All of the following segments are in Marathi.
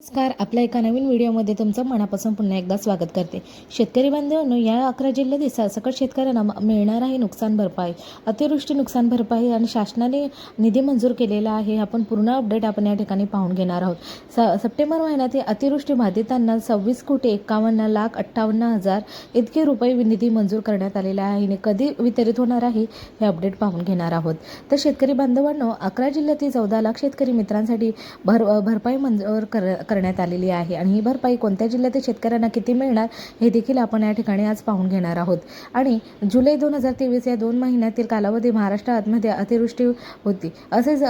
नमस्कार आपल्या एका नवीन व्हिडिओमध्ये तुमचं मनापासून पुन्हा एकदा स्वागत करते. शेतकरी बांधवांनो या अकरा जिल्ह्यातील सकट शेतकऱ्यांना मिळणार आहे नुकसान भरपाई. अतिवृष्टी नुकसान भरपाई आणि शासनाने निधी मंजूर केलेला आहे आपण पूर्ण अपडेट आपण या ठिकाणी पाहून घेणार आहोत. स सप्टेंबर महिन्यातील अतिवृष्टी बाधितांना सव्वीस कोटी एक्कावन्न लाख अठ्ठावन्न हजार इतके रुपये निधी मंजूर करण्यात आलेला आहे. आणि कधी वितरित होणार आहे हे अपडेट पाहून घेणार आहोत. तर शेतकरी बांधवांनो अकरा जिल्ह्यातील चौदा लाख शेतकरी मित्रांसाठी भर भरपाई मंजूर कर करण्यात आलेली आहे. आणि ही भरपाई कोणत्या जिल्ह्यातील शेतकऱ्यांना किती मिळणार हे देखील आपण या ठिकाणी आज पाहून घेणार आहोत. आणि जुलै दोन हजार तेवीस या दोन महिन्यातील कालावधी महाराष्ट्रामध्ये अतिवृष्टी होती. असेच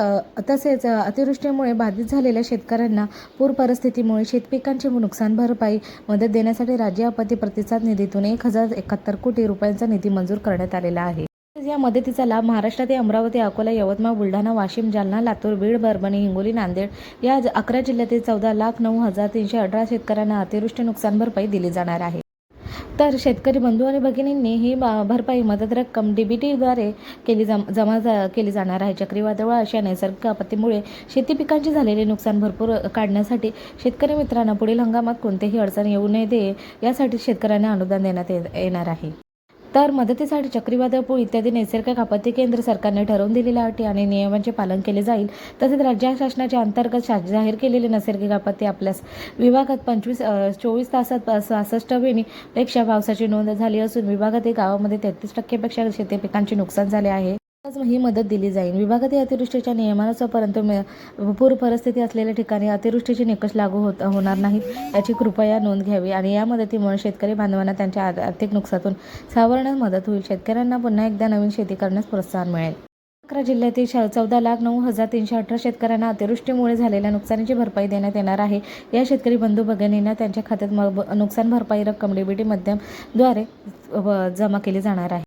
तसेच अतिवृष्टीमुळे बाधित झालेल्या शेतकऱ्यांना पूर परिस्थितीमुळे शेतपिकांचे नुकसान भरपाई मदत देण्यासाठी राज्य आपत्ती प्रतिसाद निधीतून एक हजार एकाहत्तर कोटी रुपयांचा निधी मंजूर करण्यात आलेला आहे. या मदतीचा लाभ महाराष्ट्रातील अमरावती अकोला यवतमाळ बुलढाणा वाशिम जालना लातूर बीड परभणी हिंगोली नांदेड या ज- अकरा जिल्ह्यातील चौदा लाख नऊ हजार तीनशे अठरा शेतकऱ्यांना अतिवृष्टी नुकसान भरपाई दिली जाणार आहे. तर शेतकरी बंधू आणि भगिनींनी ही भरपाई मदत रक्कम डीबीटीद्वारे केली जम जमा जा- केली जाणार आहे. चक्रीवादळ अशा नैसर्गिक आपत्तीमुळे शेती पिकांचे झालेले नुकसान भरपूर काढण्यासाठी शेतकरी मित्रांना पुढील हंगामात कोणतेही अडचण येऊ नये दे यासाठी शेतकऱ्यांना अनुदान देण्यात ये- येणार आहे. तर मदतीसाठी चक्रीवादळ पूर इत्यादी नैसर्गिक आपत्ती केंद्र सरकारने ठरवून दिलेल्या अटी आणि नियमांचे पालन केले जाईल. तसेच राज्य शासनाच्या अंतर्गत जाहीर केलेले नैसर्गिक आपत्ती आपल्यास विभागात पंचवीस चोवीस तासात सहासष्टपेक्षा पावसाची नोंद झाली असून विभागातील गावामध्ये तेहतीस टक्केपेक्षा शेती पिकांचे नुकसान झाले आहे. ही मदत दिली जाईल. विभागातील अतिवृष्टीच्या नियमानुसार परंतु पूर परिस्थिती असलेल्या ठिकाणी अतिवृष्टीचे निकष लागू होत होणार नाहीत याची कृपया नोंद घ्यावी आणि या मदतीमुळे शेतकरी बांधवांना त्यांच्या आर्थिक नुकसातून सावरण्यास मदत होईल. शेतकऱ्यांना पुन्हा एकदा नवीन शेती करण्यास प्रोत्साहन मिळेल. अकरा जिल्ह्यातील चौदा लाख नऊ हजार तीनशे अठरा शेतकऱ्यांना अतिवृष्टीमुळे झालेल्या नुकसानीची भरपाई देण्यात येणार आहे. या शेतकरी बंधू भगिनींना त्यांच्या खात्यात नुकसान भरपाई रक्कम डीबीटी माध्यमद्वारे व- जमा केली जाणार आहे.